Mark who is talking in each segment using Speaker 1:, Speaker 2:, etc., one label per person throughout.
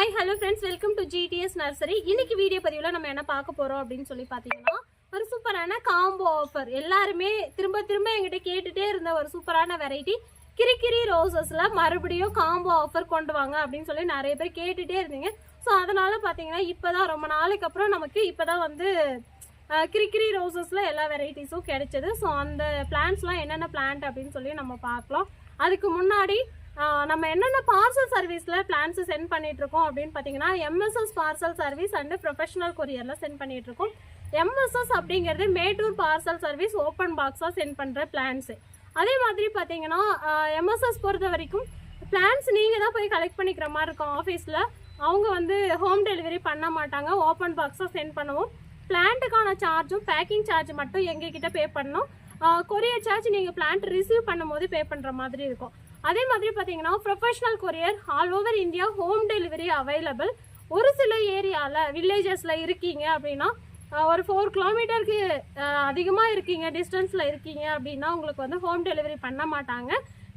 Speaker 1: Hi hello friends welcome to GDS nursery இன்னைக்கு video பதிவில் நம்ம என்ன பார்க்க போகிறோம் அப்படின்னு சொல்லி பார்த்தீங்கன்னா ஒரு சூப்பரான காம்போ ஆஃபர் எல்லாருமே திரும்ப திரும்ப எங்கிட்ட கேட்டுகிட்டே இருந்த ஒரு சூப்பரான வெரைட்டி கிரிக்கிரி ரோசஸில் மறுபடியும் காம்போ ஆஃபர் கொண்டு வாங்க அப்படின்னு சொல்லி நிறைய பேர் கேட்டுகிட்டே இருந்தீங்க. ஸோ அதனால் பார்த்தீங்கன்னா இப்போ தான் ரொம்ப நாளைக்கு அப்புறம் நமக்கு இப்போ தான் வந்து கிரிக்கிரி ரோசஸில் எல்லா வெரைட்டிஸும் கிடைச்சது. ஸோ அந்த பிளான்ஸ்லாம் என்னென்ன பிளான்ட் அப்படின்னு சொல்லி நம்ம பார்க்கலாம். அதுக்கு முன்னாடி நம்ம என்னென்ன பார்சல் சர்வீஸில் பிளான்ஸ் சென்ட் பண்ணிகிட்ருக்கோம் இருக்கோம் அப்படின்னு பார்த்தீங்கன்னா MSS parcel service and professional கொரியரில் send பண்ணிகிட்ருக்கோம் எம்எஸ்எஸ் அப்படிங்கிறது மேட்டூர் பார்சல் சர்வீஸ் ஓப்பன் பாக்ஸாக சென்ட் பண்ணுற பிளான்ஸு அதே மாதிரி பார்த்தீங்கன்னா எம்எஸ்எஸ் பொறுத்த வரைக்கும் பிளான்ஸ் நீங்கள் தான் போய் கலெக்ட் பண்ணிக்கிற மாதிரி இருக்கும் ஆஃபீஸில் அவங்க வந்து ஹோம் டெலிவரி பண்ண மாட்டாங்க. ஓப்பன் பாக்ஸாக சென்ட் பண்ணுவோம். பிளான்ட்டுக்கான சார்ஜும் பேக்கிங் சார்ஜ் மட்டும் எங்ககிட்ட பே பண்ணணும். கொரியர் சார்ஜ் நீங்கள் பிளான்ட் ரிசீவ் பண்ணும்போது பே பண்ணுற மாதிரி இருக்கும். அதே மாதிரி பார்த்தீங்கன்னா professional courier all over India home delivery available ஒரு சில ஏரியாவில் வில்லேஜஸில் இருக்கீங்க அப்படின்னா ஒரு ஃபோர் கிலோமீட்டருக்கு அதிகமாக இருக்கீங்க டிஸ்டன்ஸில் இருக்கீங்க அப்படின்னா உங்களுக்கு வந்து ஹோம் டெலிவரி பண்ண மாட்டாங்க.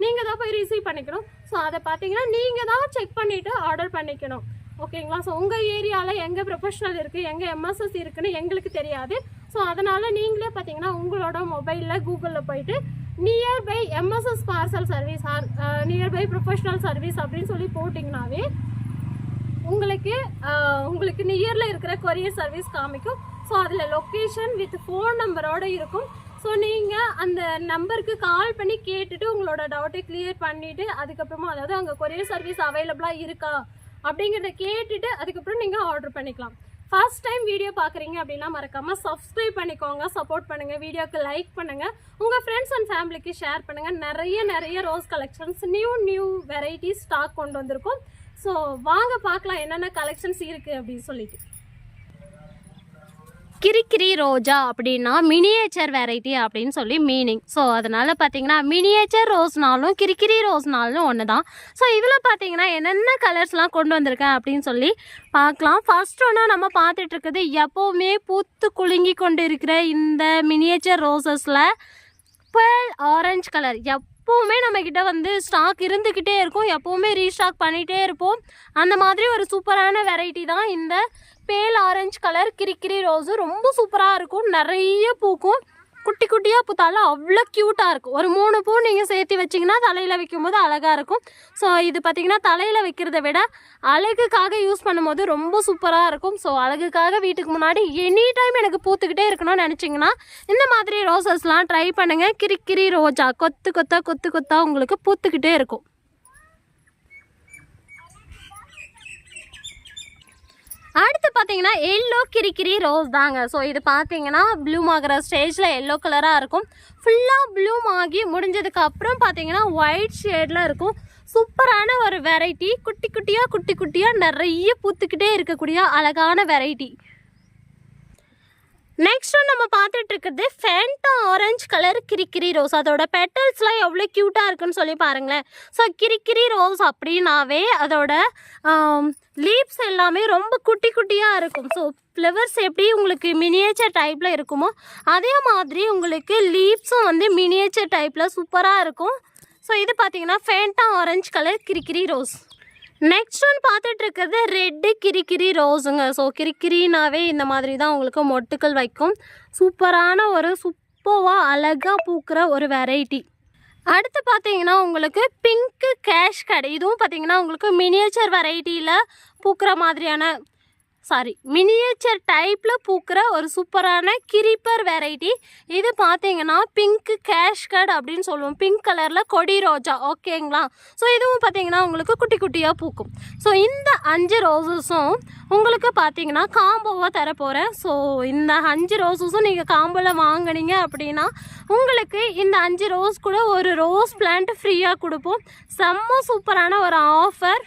Speaker 1: நீங்கள் தான் போய் ரிசீவ் பண்ணிக்கணும். ஸோ அதை பார்த்தீங்கன்னா நீங்கள் தான் செக் பண்ணிவிட்டு ஆர்டர் பண்ணிக்கணும். ஓகேங்களா ஸோ உங்கள் ஏரியாவில் எங்கே ப்ரொஃபஷனல் இருக்குது எங்கே எம்எஸ்எஸ் இருக்குன்னு எங்களுக்கு தெரியாது. ஸோ அதனால் நீங்களே பார்த்தீங்கன்னா உங்களோட மொபைலில் கூகுளில் போயிட்டு nearby MSS parcel service or nearby professional service அப்படின்னு சொல்லி போட்டிங்கனாவே உங்களுக்கு uh, உங்களுக்கு நியரில் இருக்கிற கொரியர் சர்வீஸ் காமிக்கும். ஸோ அதில் லொக்கேஷன் வித் ஃபோன் நம்பரோட இருக்கும். ஸோ நீங்கள் அந்த நம்பருக்கு கால் பண்ணி கேட்டுட்டு உங்களோட டவுட்டை கிளியர் பண்ணிவிட்டு அதுக்கப்புறமா அதாவது அங்கே கொரியர் சர்வீஸ் அவைலபிளாக இருக்கா அப்படிங்கிறத கேட்டுட்டு அதுக்கப்புறம் நீங்கள் ஆர்டர் பண்ணிக்கலாம். ஃபர்ஸ்ட் டைம் வீடியோ பார்க்குறீங்க அப்படின்னா மறக்காமல் சப்ஸ்கிரைப் பண்ணிக்கோங்க சப்போர்ட் பண்ணுங்கள் வீடியோக்கு லைக் பண்ணுங்கள் உங்கள் ஃப்ரெண்ட்ஸ் அண்ட் ஃபேமிலிக்கு ஷேர் பண்ணுங்கள் நிறைய நிறைய rose collections new new varieties stock கொண்டு வந்திருக்கோம். ஸோ வாங்க பார்க்கலாம் என்னென்ன கலெக்ஷன்ஸ் இருக்குது அப்படின்னு சொல்லிட்டு. கிரிக்கிரி ரோஜா அப்படின்னா மினியேச்சர் வெரைட்டி அப்படின்னு சொல்லி மீனிங் ஸோ அதனால் பார்த்தீங்கன்னா மினியேச்சர் ரோஸ்னாலும் கிரிக்கிரி ரோஸ்னாலும் ஒன்று தான் ஸோ இதில் பார்த்தீங்கன்னா என்னென்ன கலர்ஸ்லாம் கொண்டு வந்திருக்கேன் அப்படின்னு சொல்லி பார்க்கலாம். ஃபர்ஸ்ட் ஒன்றா நம்ம பார்த்துட்டு இருக்குது எப்போவுமே பூத்து குலுங்கி கொண்டு இருக்கிற இந்த மினியேச்சர் ரோசஸில் பேர்ல் ஆரஞ்சு கலர் எப் எப்போவுமே நம்மக்கிட்ட வந்து ஸ்டாக் இருந்துக்கிட்டே இருக்கும். எப்போவுமே ரீஸ்டாக் பண்ணிகிட்டே இருப்போம். அந்த மாதிரி ஒரு சூப்பரான வெரைட்டி தான் இந்த பேல் ஆரஞ்சு கலர் கிரிக்கிரி ரோஸு ரொம்ப சூப்பராக இருக்கும். நிறைய பூக்கும். குட்டி குட்டியாக பூத்தாலும் அவ்வளோ க்யூட்டாக இருக்கும். ஒரு மூணு பூ நீங்கள் சேர்த்து வச்சிங்கன்னா தலையில் வைக்கும்போது அழகாக இருக்கும். ஸோ இது பார்த்திங்கன்னா தலையில் வைக்கிறத விட அழகுக்காக யூஸ் பண்ணும்போது ரொம்ப சூப்பராக இருக்கும். ஸோ அழகுக்காக வீட்டுக்கு முன்னாடி எனி டைம் எனக்கு பூத்துக்கிட்டே இருக்கணும்னு நினச்சிங்கன்னா இந்த மாதிரி ரோசஸ்லாம் ட்ரை பண்ணுங்கள் கிரிக்கிரி ரோஜா கொத்து கொத்தா கொத்து கொத்தா உங்களுக்கு பூத்துக்கிட்டே இருக்கும். அடுத்து பார்த்தீங்கன்னா எல்லோ கிரிக்கிரி ரோஸ் தாங்க. ஸோ இது பார்த்தீங்கன்னா ப்ளூம் ஆகிற ஸ்டேஜில் எல்லோ கலராக இருக்கும். ஃபுல்லாக ப்ளூம் ஆகி முடிஞ்சதுக்கு அப்புறம் பார்த்தீங்கன்னா ஒயிட் ஷேடில் இருக்கும். சூப்பரான ஒரு வெரைட்டி குட்டி குட்டியாக குட்டி குட்டியாக நிறைய பூத்துக்கிட்டே இருக்கக்கூடிய அழகான வெரைட்டி நெக்ஸ்ட் நம்ம பார்த்துட்டு இருக்கிறது ஃபேண்டா ஆரஞ்சு கலர் கிரிக்கிரி ரோஸ் அதோட பெட்டல்ஸ்லாம் எவ்வளோ க்யூட்டாக இருக்குன்னு சொல்லி பாருங்களேன். ஸோ கிரிக்கிரி ரோஸ் அப்படின்னாவே அதோட லீவ்ஸ் எல்லாமே ரொம்ப குட்டி குட்டியாக இருக்கும். ஸோ ஃப்ளவர்ஸ் எப்படி உங்களுக்கு மினியேச்சர் டைப்பில் இருக்குமோ அதே மாதிரி உங்களுக்கு லீவ்ஸும் வந்து மினியேச்சர் டைப்பில் சூப்பராக இருக்கும். ஸோ இது பார்த்தீங்கன்னா ஃபேண்டா ஆரஞ்சு கலர் கிரிக்கிரி ரோஸ் நெக்ஸ்ட் ஒன் பார்த்துட்டு இருக்கிறது ரெட்டு கிரிக்கிரி ரோஸுங்க. ஸோ கிரிக்கிரினாவே இந்த மாதிரி தான் உங்களுக்கு மொட்டுக்கள் வைக்கும். சூப்பரான ஒரு சூப்பராக அழகாக பூக்கிற ஒரு வெரைட்டி அடுத்து பார்த்தீங்கன்னா உங்களுக்கு பிங்க்கு கேஷ் கடை இதுவும் பார்த்தீங்கன்னா உங்களுக்கு மினியேச்சர் வெரைட்டியில் பூக்கிற மாதிரியான சாரி மினியேச்சர் டைப்பில் பூக்கிற ஒரு சூப்பரான கிரிப்பர் வெரைட்டி இது பார்த்தீங்கன்னா பிங்க்கு கேஷ்கட் அப்படின்னு சொல்லுவோம். பிங்க் கலரில் கொடி ரோஜா ஓகேங்களா ஸோ இதுவும் பார்த்தீங்கன்னா உங்களுக்கு குட்டி குட்டியாக பூக்கும். ஸோ இந்த அஞ்சு ரோசஸும் உங்களுக்கு பார்த்தீங்கன்னா காம்போவாக தரப்போகிறேன் ஸோ இந்த அஞ்சு ரோஸஸும் நீங்கள் காம்போவில் வாங்குனீங்க அப்படின்னா உங்களுக்கு இந்த அஞ்சு ரோஸ் கூட ஒரு ரோஸ் பிளான்ட் ஃப்ரீயாக கொடுப்போம். செம்ம சூப்பரான ஒரு ஆஃபர்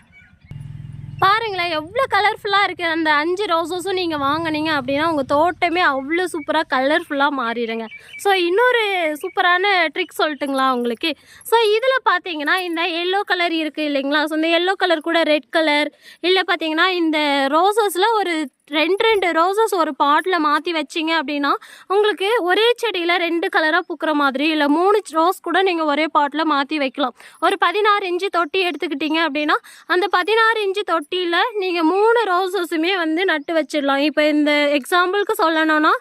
Speaker 1: எவ்வளோ கலர்ஃபுல்லாக இருக்குது அந்த அஞ்சு ரோசஸும் நீங்கள் வாங்குனீங்க அப்படின்னா உங்கள் தோட்டமே அவ்வளோ சூப்பராக கலர்ஃபுல்லாக மாறிடுங்க. ஸோ இன்னொரு சூப்பரான ட்ரிக் சொல்லட்டுங்களா உங்களுக்கு? ஸோ இதில் பார்த்தீங்கன்னா இந்த எல்லோ கலர் இருக்குது இல்லைங்களா? ஸோ இந்த எல்லோ கலர் கூட ரெட் கலர் இல்லை பார்த்தீங்கன்னா இந்த ரோசஸில் ஒரு ரெண்டு ரெண்டு ரோசஸ் ஒரு பாட்டில் மாற்றி வச்சிங்க அப்படின்னா உங்களுக்கு ஒரே செடியில் ரெண்டு கலராக பூக்கிற மாதிரி இல்லை மூணு ரோஸ் கூட நீங்கள் ஒரே பாட்டில் மாற்றி வைக்கலாம். ஒரு பதினாறு இன்ச்சு தொட்டி எடுத்துக்கிட்டீங்க அப்படின்னா அந்த பதினாறு இன்ச்சு தொட்டியில் நீங்கள் மூணு ரோசஸுமே வந்து நட்டு வச்சிடலாம். இப்போ இந்த எக்ஸாம்பிளுக்கு சொல்லணும்னா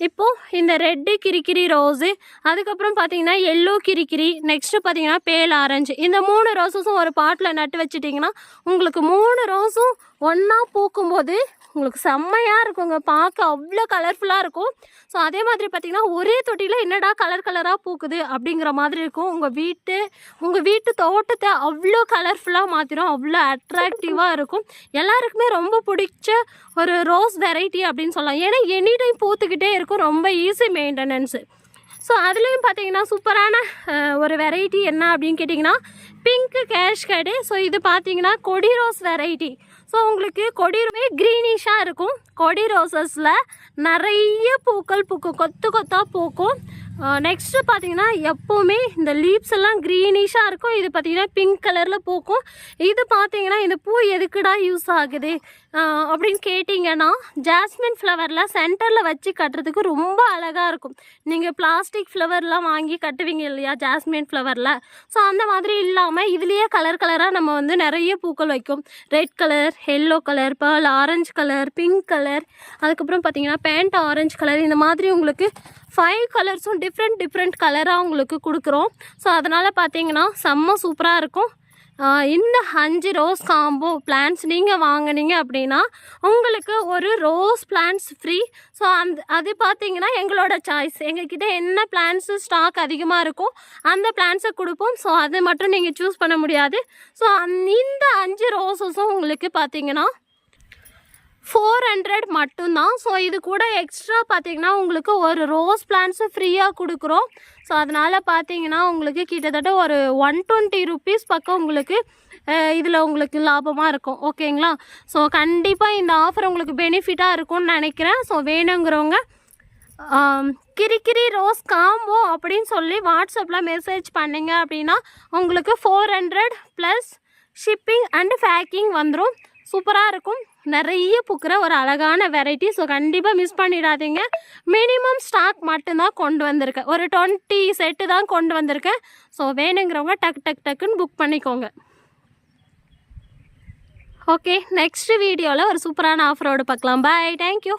Speaker 1: இப்போது இந்த ரெட்டு கிரிக்கிரி ரோஸு அதுக்கப்புறம் பார்த்தீங்கன்னா எல்லோ கிரிக்கிரி நெக்ஸ்ட்டு பார்த்தீங்கன்னா பேல் ஆரஞ்சு இந்த மூணு ரோஸஸும் ஒரு பாட்டில் நட்டு வச்சிட்டிங்கன்னா உங்களுக்கு மூணு ரோஸும் ஒன்றா பூக்கும்போது உங்களுக்கு செம்மையாக இருக்குங்க. பார்க்க அவ்வளோ கலர்ஃபுல்லாக இருக்கும். ஸோ அதே மாதிரி பார்த்திங்கன்னா ஒரே தொட்டியில் என்னடா கலர் கலராக பூக்குது அப்படிங்கிற மாதிரி இருக்கும். உங்கள் வீட்டு உங்கள் வீட்டு தோட்டத்தை அவ்வளோ கலர்ஃபுல்லாக மாற்றிடும் அவ்வளோ அட்ராக்டிவாக இருக்கும். எல்லாருக்குமே ரொம்ப பிடிச்ச ஒரு ரோஸ் வெரைட்டி அப்படின்னு சொல்லலாம். ஏன்னா எனி டைம் பூத்துக்கிட்டே இருக்கும். ரொம்ப ஈஸி மெயின்டெனன்ஸு ஸோ அதுலேயும் பார்த்தீங்கன்னா சூப்பரான ஒரு வெரைட்டி என்ன அப்படின்னு கேட்டிங்கன்னா பிங்க்கு கேஷ்கடு ஸோ இது பார்த்தீங்கன்னா கொடி ரோஸ் வெரைட்டி ஸோ உங்களுக்கு கொடிருமே க்ரீனிஷாக இருக்கும். கொடி ரோசஸில் நிறைய பூக்கள் பூக்கும். கொத்து கொத்தாக பூக்கும். நெக்ஸ்ட்டு பார்த்தீங்கன்னா எப்போவுமே இந்த லீவ்ஸ் எல்லாம் க்ரீனிஷாக இருக்கும். இது பார்த்தீங்கன்னா பிங்க் கலரில் பூக்கும். இது பார்த்தீங்கன்னா இந்த பூ எதுக்குடா யூஸ் ஆகுது? அப்படின்னு கேட்டிங்கன்னா ஜாஸ்மின் ஃப்ளவரில் சென்டரில் வச்சு கட்டுறதுக்கு ரொம்ப அழகாக இருக்கும். நீங்கள் பிளாஸ்டிக் ஃப்ளவர்லாம் வாங்கி கட்டுவீங்க இல்லையா ஜாஸ்மின் ஃப்ளவரில் ஸோ அந்த மாதிரி இல்லாமல் இதுலேயே கலர் கலராக நம்ம வந்து நிறைய பூக்கள் வைக்கும். Red colour yellow colour pearl orange colour pink colour அதுக்கப்புறம் பார்த்தீங்கன்னா பேண்ட் ஆரஞ்சு கலர் இந்த மாதிரி உங்களுக்கு ஃபைவ் கலர்ஸும் டிஃப்ரெண்ட் டிஃப்ரெண்ட் கலராக உங்களுக்கு கொடுக்குறோம். ஸோ அதனால் பார்த்தீங்கன்னா செம்ம சூப்பராக இருக்கும். இந்த அஞ்சு ரோஸ் காம்போ பிளான்ஸ் நீங்கள் வாங்கினீங்க அப்படின்னா உங்களுக்கு ஒரு ரோஸ் பிளான்ஸ் ஃப்ரீ ஸோ அந்த அது பார்த்தீங்கன்னா எங்களோட சாய்ஸ் எங்ககிட்ட என்ன பிளான்ஸு ஸ்டாக் அதிகமாக இருக்கோ அந்த பிளான்ஸை கொடுப்போம். ஸோ அது மட்டும் நீங்கள் சூஸ் பண்ண முடியாது. ஸோ இந்த அஞ்சு ரோஸஸும் உங்களுக்கு பார்த்தீங்கன்னா ஃபோர் ஹண்ட்ரட் மட்டும்தான். ஸோ இது கூட எக்ஸ்ட்ரா பார்த்தீங்கன்னா உங்களுக்கு ஒரு ரோஸ் பிளான்ஸும் ஃப்ரீயாக கொடுக்குறோம். ஸோ அதனால் பார்த்தீங்கன்னா உங்களுக்கு கிட்டத்தட்ட ஒரு ஒன் டுவெண்ட்டி ருபீஸ் பக்கம் உங்களுக்கு இதில் உங்களுக்கு லாபமாக இருக்கும். ஓகேங்களா ஸோ கண்டிப்பாக இந்த ஆஃபர் உங்களுக்கு பெனிஃபிட்டாக இருக்கும்னு நினைக்கிறேன். ஸோ வேணுங்கிறவங்க கிரிக்கிரி ரோஸ் காம்போ அப்படின்னு சொல்லி வாட்ஸ்அப்பில் மெசேஜ் பண்ணிங்க அப்படின்னா உங்களுக்கு four hundred plus shipping and packing வந்துடும் சூப்பராக இருக்கும். நிறைய பூக்கிற ஒரு அழகான வெரைட்டி ஸோ கண்டிப்பாக மிஸ் பண்ணிடாதீங்க. மினிமம் ஸ்டாக் மட்டும்தான் கொண்டு வந்திருக்கேன். ஒரு டுவெண்ட்டி செட்டு தான் கொண்டு வந்திருக்கேன். ஸோ வேணுங்கிறவங்க டக் டக் டக்குன்னு புக் பண்ணிக்கோங்க. ஓகே நெக்ஸ்ட் வீடியோவில் ஒரு சூப்பரான ஆஃபரோடு பார்க்கலாம். Bye thank you